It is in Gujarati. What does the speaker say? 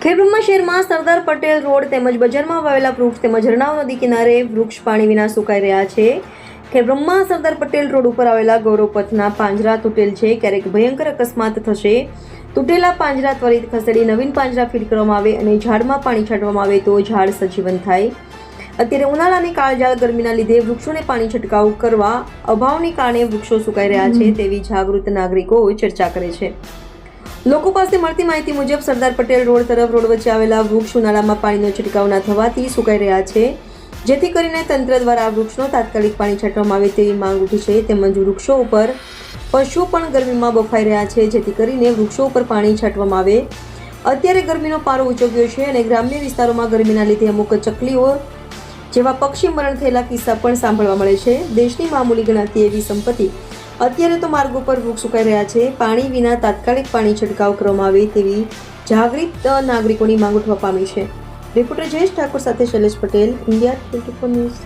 ખેડબ્રહ્મા શહેરમાં સરદાર પટેલ રોડ તેમજ બજારમાં વાવેલા વૃક્ષ તેમજ રણાવ નદી કિનારે વૃક્ષ પાણી વિના સુકાઈ રહ્યા છે. ખેડબ્રહ્મા સરદાર પટેલ રોડ ઉપર આવેલા ગૌરવપથના પાંજરા તૂટેલ છે. ક્યારેક ભયંકર અકસ્માત થશે. તૂટેલા પાંજરા ત્વરિત ખસેડી નવીન પાંજરા ફીટ કરવામાં આવે અને ઝાડમાં પાણી છાંટવામાં આવે તો ઝાડ સજીવન થાય. અત્યારે ઉનાળાની કાળજાળ ગરમીના લીધે વૃક્ષોને પાણી છંટકાવ કરવા અભાવને કારણે વૃક્ષો સુકાઈ રહ્યા છે તેવી જાગૃત નાગરિકો ચર્ચા કરે છે. લોકો પાસે મળતી માહિતી મુજબ સરદાર પટેલ રોડ તરફ રોડ વચ્ચે આવેલા વૃક્ષ ઉનાળામાં પાણીનો છંટકાવ ના થવાથી સુકાઈ રહ્યા છે. જેથી કરીને તંત્ર દ્વારા આ વૃક્ષનો તાત્કાલિક પાણી છાંટવામાં આવે તેવી માંગ ઉઠી છે. તેમજ વૃક્ષો ઉપર પશુઓ પણ ગરમીમાં બફાઈ રહ્યા છે. જેથી કરીને વૃક્ષો ઉપર પાણી છાંટવામાં આવે. અત્યારે ગરમીનો પારો ઉચોગ્યો છે અને ગ્રામ્ય વિસ્તારોમાં ગરમીના લીધે અમુક ચકલીઓ જેવા પક્ષી મરણ થયેલા કિસ્સા પણ સાંભળવા મળે છે. દેશની મામૂલી ગણાતી એવી સંપત્તિ અત્યારે તો માર્ગો પર વૃક્ષ સુકાઈ રહ્યા છે. પાણી વિના તાત્કાલિક પાણી છંટકાવ કરવામાં આવે તેવી જાગૃત નાગરિકોની માંગ ઉઠવા પામી છે. રિપોર્ટર જયેશ ઠાકોર સાથે Shailesh Patel, India twenty four news